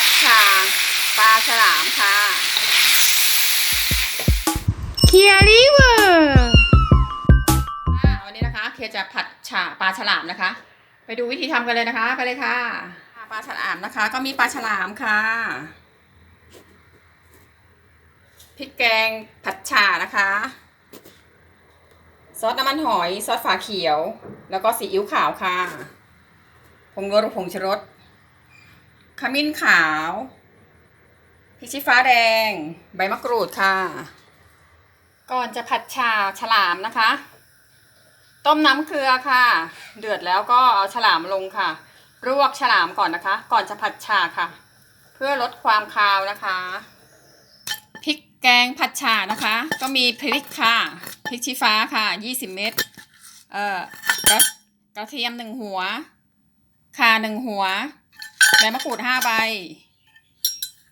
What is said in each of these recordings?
ดชาปลาฉลามค่ะเคียริเวอร์อ่าวันนี้นะคะเคจะผัดฉ่าปลาฉลามนะคะ ไปดูวิธีทำกันเลยนะคะ ไปเลยค่ะ ปลาฉลามนะคะ ก็มีปลาฉลามค่ะพริกแกงผัดฉ่านะคะ ซอสน้ำมันหอย ซอสฝาเขียว แล้วก็ซีอิ๊วขาวค่ะผงนัวหรือผงชูรส ขมิ้นขาวพริกชี้ฟ้าแดง ใบมะกรูดค่ะ ก่อนจะผัดฉ่าฉลามนะคะ ต้มน้ำเกลือค่ะ เดือดแล้วก็เอาฉลามลงค่ะ ลวกฉลามก่อนนะคะ ก่อนจะผัดฉ่าค่ะ เพื่อลดความคาวนะคะพริกแกงผัดฉ่านะคะ ก็มีพริกค่ะพริกชี้ฟ้าค่ะ 20 เม็ดเอ่อกระกระเทียมหนึ่งหัวข่าหนึ่งหัว ใบมะกรูดห้าใบ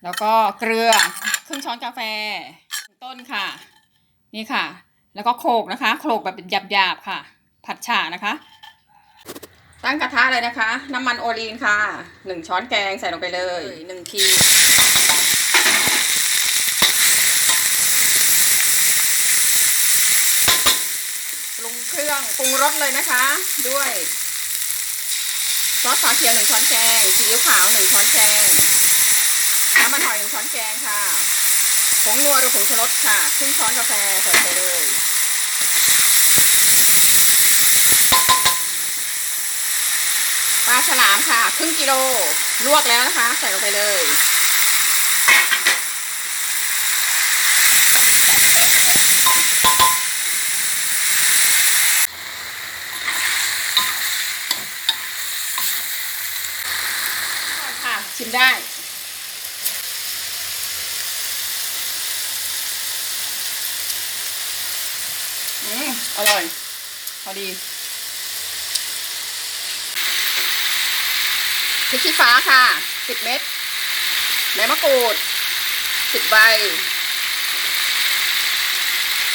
แล้วก็เกลือครึ่งช้อนกาแฟ ต้นค่ะ นี่ค่ะ แล้วก็โขลกนะคะโขลกแบบหยาบๆค่ะ ผัดฉ่านะคะ ตั้งกระทะเลยนะคะ น้ำมันโอลีนค่ะหนึ่งช้อนแกงใส่ลงไปเลยหนึ่งทีปรุงเครื่องปรุงรสเลยนะคะ ด้วย ซอสฝาเขียวหนึ่งช้อนแกงซีอิ๊วขาวหนึ่งช้อนแกงน้ำมันหอยหนึ่งช้อนแกงค่ะผงนัวหรือผงชูรสค่ะครึ่งช้อนกาแฟใส่ไปเลยปลาฉลามค่ะ ครึ่งกิโลลวกแล้วนะคะ ใส่ลงไปเลย ค่ะ ชิมได้อืมอร่อย พอดีพริกชี้ฟ้าค่ะสิบเม็ดใบมะกรูดสิบใบ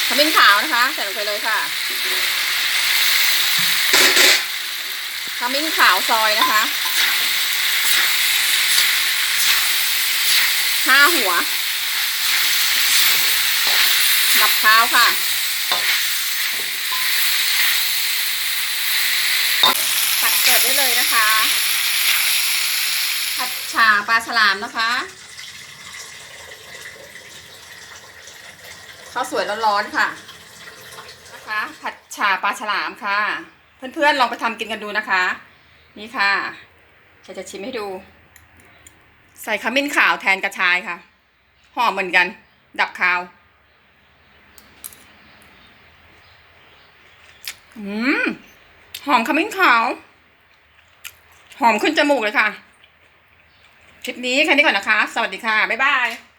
ขมิ้นขาวนะคะ ใส่ลงไปเลยค่ะขมิ้นขาวซอยนะคะ ห้าหัว ดับเท้าวค่ะ ตักเสิร์ฟได้เลยนะคะ ผัดฉ่าปลาฉลามนะคะข้าวสวยร้อนๆค่ะ นะคะ ผัดฉ่าปลาฉลามค่ะ เพื่อนๆลองไปทำกินกันดูนะคะ นี่ค่ะจะจะชิมให้ดู ใส่ขมิ้นขาวแทนกระชายค่ะ หอมเหมือนกัน ดับคาว อืม หอมขมิ้นขาว หอมขึ้นจมูกเลยค่ะ คลิปนี้แค่นี้ก่อนนะคะ สวัสดีค่ะ บ๊ายบาย